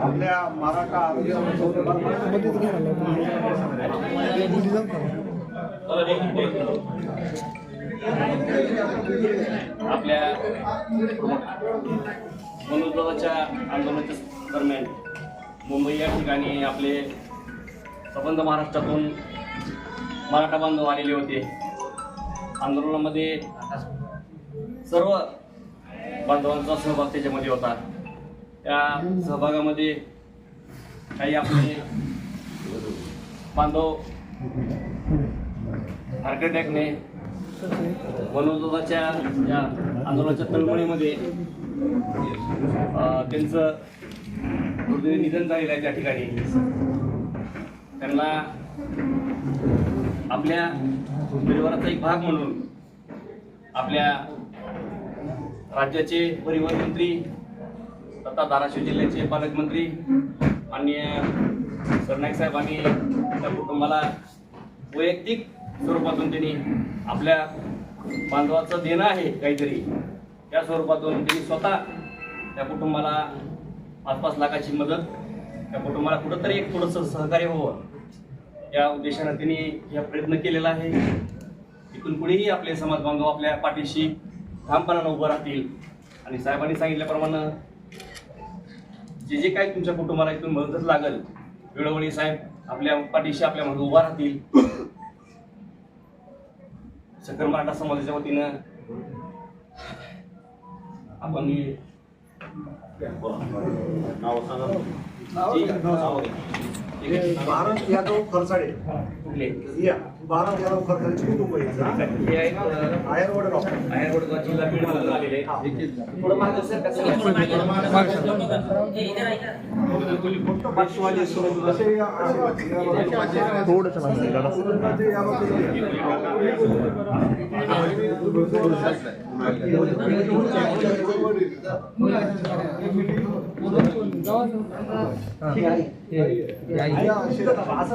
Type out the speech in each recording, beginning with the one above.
आपल्या मराठा आपल्या मनोदराच्या आंदोलनाच्या दरम्यान मुंबई या ठिकाणी आपले संबंध महाराष्ट्रातून मराठा बांधव आलेले होते. आंदोलनामध्ये सर्व बांधवांचा सहभाग त्याच्यामध्ये होता. त्या सहभागामध्ये काही आपले बांधव आर्किटेक्टने अटॅकने या आंदोलनाच्या तळमळीमध्ये त्यांचं दुर्दैवी निधन झालेलं आहे त्या ठिकाणी. त्यांना आपल्या परिवाराचा एक भाग म्हणून आपल्या राज्याचे परिवहन मंत्री तथा धाराशिव जिल्ह्याचे पालकमंत्री माननीय सरनाईक साहेबांनी त्या कुटुंबाला वैयक्तिक स्वरूपातून त्यांनी आपल्या बांधवाचं देणं आहे काहीतरी त्या स्वरूपातून त्यांनी स्वतः त्या कुटुंबाला पाच पाच लाखाची मदत त्या कुटुंबाला कुठंतरी एक थोडंसं सहकार्य व्हावं. या उद्देशानं त्यांनी हा प्रयत्न केलेला आहे. इथून पुढेही आपले समाज बांधव आपल्या पाठीशी ठामपणानं उभं राहतील. आणि साहेबांनी सांगितल्याप्रमाणे जे जे काही तुमच्या कुटुंबाला इथून मदत लागेल वेळोवेळी साहेब आपल्या पाठीशी आपल्या मागे उभा राहतील. सकल मराठा समाजाच्या वतीनं आपण ठीक आहे. भारत यादव खरसाडे. कुठले? या भारत यादव खरसाडेचे कुटुंब आहे.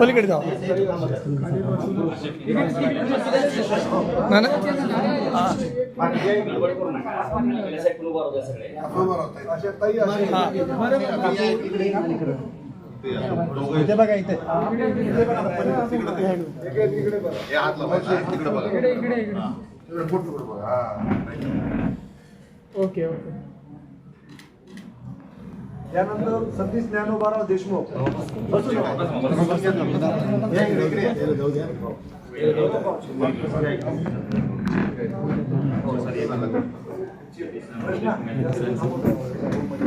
पलीकडे जाऊ. ना ना इथे बघा इथे. इकडे बघा, इकडे तिकडे बघा. बघा हा ओके ओके त्यानंतर सतीश ज्ञानोबाराव देशमुख बसू नका. या इकडे, इकडे.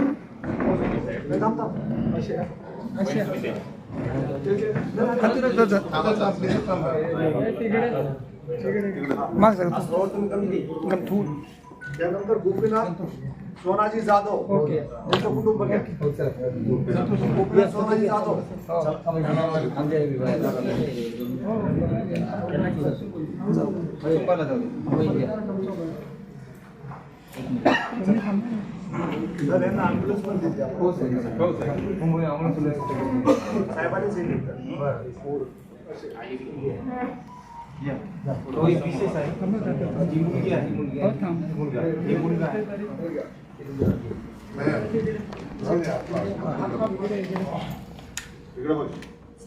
नाही, थांब, थांब. असे. माग सर त्यानंतर गोपीनाथ सोनाजी जाधव ओके. त्यांचं कुटुंब घ्या गोपीनाथ सोनाजी जाधव पण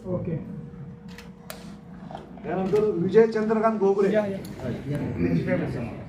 ओके त्यानंतर विजय चंद्रकांत घोगरे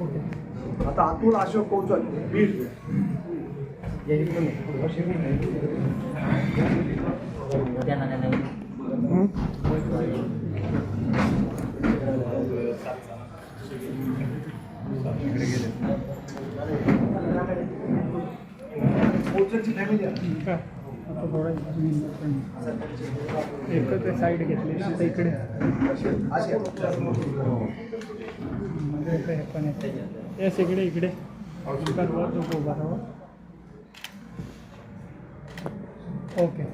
आता अतुल अशोक कौचल बीड कौचलची फॅमिली आहे. आता थोडा साईड घेतली इकडे. इकडे हे पण आहे येस इकडे. इकडे उभा राहा ओके.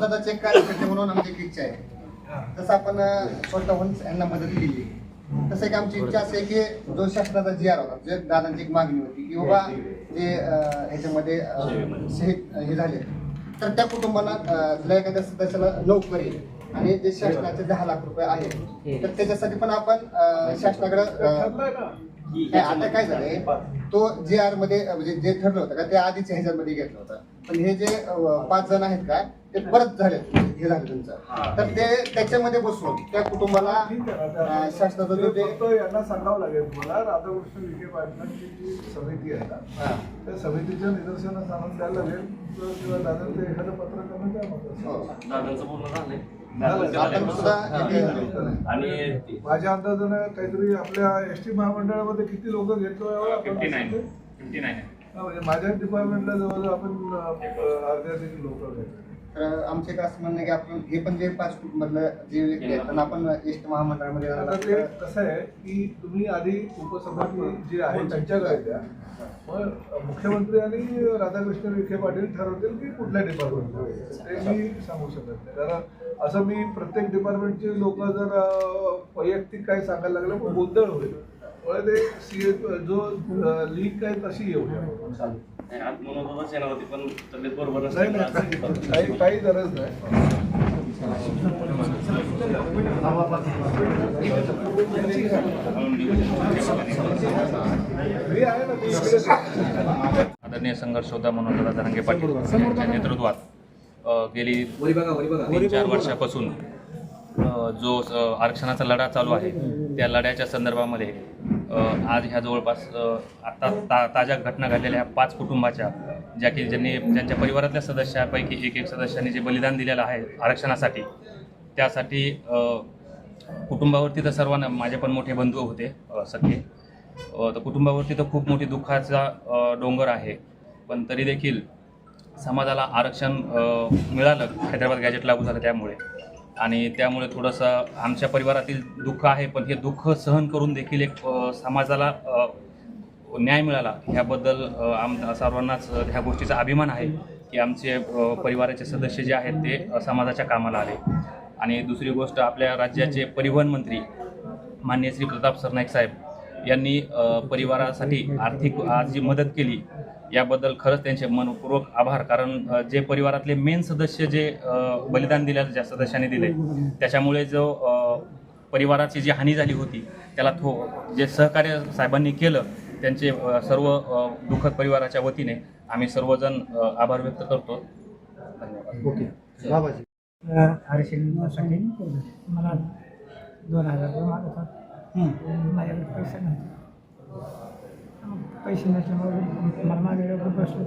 दादा चेक करायसाठी म्हणून आमची इच्छा आहे तसं आपण स्वतःहून यांना मदत केली. तसं एक आमची इच्छा असे की जो शासनाचा जी आर होता जे दादांची एक मागणी होती की बाबा जे ह्याच्यामध्ये शहीद हे झाले. तर त्या कुटुंबाला तिला एखाद्या सदस्याला नोकरी आणि जे शासनाचे दहा लाख रुपये आहेत तर त्याच्यासाठी पण आपण शासनाकडे आता काय झालंय तो जे आरमध्ये म्हणजे जे ठरलं होतं का ते आधीच ह्याच्यामध्ये घेतलं होतं. पण हे जे पाच जण आहेत का ते परत झाले हे झालं त्यांचं. तर ते त्याच्यामध्ये बसून त्या कुटुंबाला शासनाचं ते जो ते यांना सांगावं लागेल तुम्हाला राधाकृष्ण विखे पाटलांची जी समिती आहे ना हा. त्या समितीच्या निदर्शनास आणून द्यायला लागेल. किंवा दादांचं एखादं पत्र करणं काय मत हो. दादांचं पूर्ण झालंय. आपण सुद्धा एक- आणि ते- माझ्या अंदाजानं काहीतरी आपल्या एस टी महामंडळामध्ये किती लोक घेतो आपण हा, म्हणजे माझ्या डिपार्टमेंटला जवळजवळ आपण अं, अर्ध्याधिक लोक तर आमचे एक असं म्हणणं की आपण हे पण जे पाच कुटुंबातलं जे व्यक्ती आहेत त्यांना आपण एस महामंडळामध्ये आता ते. कसं आहे की तुम्ही आधी उपसभापती जे आहे त्यांच्याकडे द्या. मग मुख्यमंत्री आणि राधाकृष्ण विखे पाटील ठरवतील की कुठल्या डिपार्टमेंटला ते मी सांगू शकत नाही. कारण असं मी प्रत्येक डिपार्टमेंटचे लोक जर वैयक्तिक काही सांगायला लागलं तर गोंधळ होईल. ते सी जो लीक आहे तशी येऊ काही काही गरज नाही. आदरणीय संघर्ष होता म्हणून दादा धनंगे पाटील यांच्या नेतृत्वात गेली तीन चार वर्षापासून जो आरक्षणाचा लढा चालू आहे त्या लढ्याच्या संदर्भामध्ये आज ह्या जवळपास आत्ता आता ता ताज्या घटना घडलेल्या ह्या पाच कुटुंबाच्या ज्या की ज्यांनी ज्यांच्या परिवारातल्या सदस्यापैकी एक एक सदस्यांनी जे बलिदान दिलेलं आहे आरक्षणासाठी त्यासाठी कुटुंबावरती तर सर्वांना माझे पण मोठे बंधू होते अ, सख्खे. तर कुटुंबावरती तर खूप मोठी दुःखाचा डोंगर आहे. पण तरी देखील समाजाला आरक्षण मिळालं हैदराबाद गॅजेट लागू झालं त्यामुळे. आणि त्यामुळे थोडंसं आमच्या परिवारातील दुःख आहे पण हे दुःख सहन करून देखील एक समाजाला न्याय मिळाला. ह्याबद्दल आम सर्वांनाच ह्या गोष्टीचा अभिमान आहे की आमचे परिवाराचे सदस्य जे आहेत ते समाजाच्या कामाला आले. आणि दुसरी गोष्ट आपल्या राज्याचे परिवहन मंत्री माननीय श्री प्रताप सरनाईक साहेब यांनी परिवारासाठी आर्थिक आज जी मदत केली याबद्दल खरंच त्यांचे मनपूर्वक आभार. कारण जे परिवारातले मेन सदस्य जे बलिदान दिलेलं ज्या सदस्यांनी दिले त्याच्यामुळे जो परिवाराची जी हानी झाली होती त्याला थो जे सहकार्य साहेबांनी केलं त्यांचे सर्व दुःखद परिवाराच्या वतीने आम्ही सर्वजण आभार व्यक्त करतो. धन्यवाद. मला दोन हजार माझ्याकडे पैसे नव्हते. पैसे नसल्यामुळे मला माझ्याकडे खूप बसलं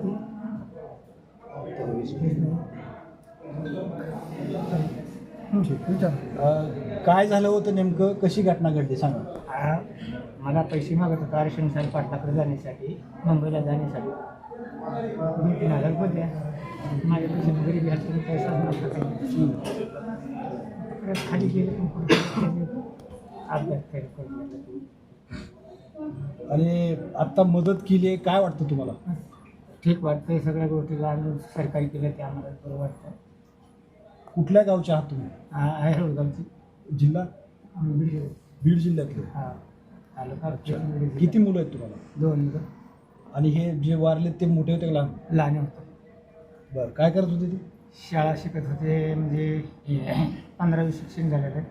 अ, काय झालं होतं नेमकं? कशी घटना घडली सांगा. मला पैसे मागत होता आरक्षणासाठी पाटलाकडे जाण्यासाठी मुंबईला जाण्यासाठी. दोन तीन हजार रुपये द्या माझ्या पैसे गरीबी असल्याने पैसा नव्हता काही परत खाली गेले. पण. आणि आत्ता मदत केली आहे काय वाटतं तुम्हाला? ठीक वाटतंय सगळ्या गोष्टीला आम्ही सरकारी केलं ते आम्हाला बरं वाटतं कुठल्या गावचे आहात तुम्ही? आ- आहे गावची. जिल्हा? आम्ही बीड बीड जिल्ह्यातले. हा तालुका बीड किती मुलं आहेत तुम्हाला? दोन मुलं. आणि हे जे वारले ते मोठे होते का लहान? लहान होते. बरं काय करत होते ते? शाळा शिकत होते म्हणजे पंधरावी शिक्षण झालेलं आहे.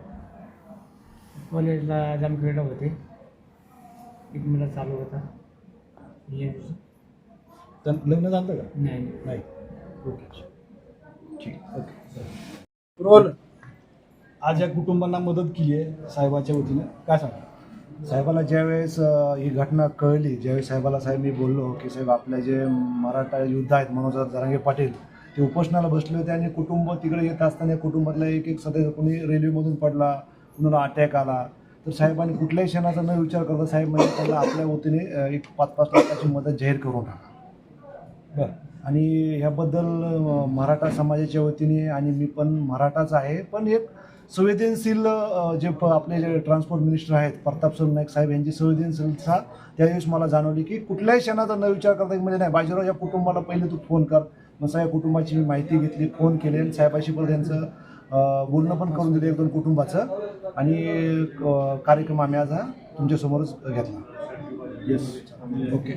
कॉलेजला जामखेडला होते. एक मुलं चालू होता. तर लग्न झालं का? नाही. नाही. ओके. ठीक. ओके. रोल आज या कुटुंबांना मदत केली आहे साहेबाच्या वतीने. काय सांगा? साहेबाला ज्यावेळेस अ, ही घटना कळली ज्यावेळेस साहेबाला साहेब मी बोललो की साहेब आपले जे मराठा युद्ध आहेत मनोज जरांगे पाटील ते उपोषणाला बसले होते आणि कुटुंब तिकडे येत असताना या कुटुंबातला एक एक सदस्य कोणी रेल्वेमधून पडला कुणाला अटॅक आला तर साहेबांनी कुठल्याही क्षणाचा न विचार करता साहेब म्हणजे त्यांना आपल्या वतीने एक पाच पाच लाखाची मदत जाहीर करून टाका. बरं. आणि ह्याबद्दल मराठा समाजाच्या वतीने आणि मी पण मराठाच आहे पण एक संवेदनशील जे प आपले जे ट्रान्सपोर्ट मिनिस्टर आहेत प्रताप सर नाईक साहेब यांची संवेदनशीलता त्यावेळेस मला जाणवली की कुठल्याही क्षणाचा न विचार करता म्हणजे नाही बाजीराव या कुटुंबाला पहिले तू फोन कर. मग सगळ्या कुटुंबाची मी माहिती घेतली फोन केले आणि साहेबाशी पण त्यांचं बोलणं पण करून दिलं एक दोन कुटुंबाचं. आणि कार्यक्रम आम्ही आज हा तुमच्यासमोरच घेतला. Yes okay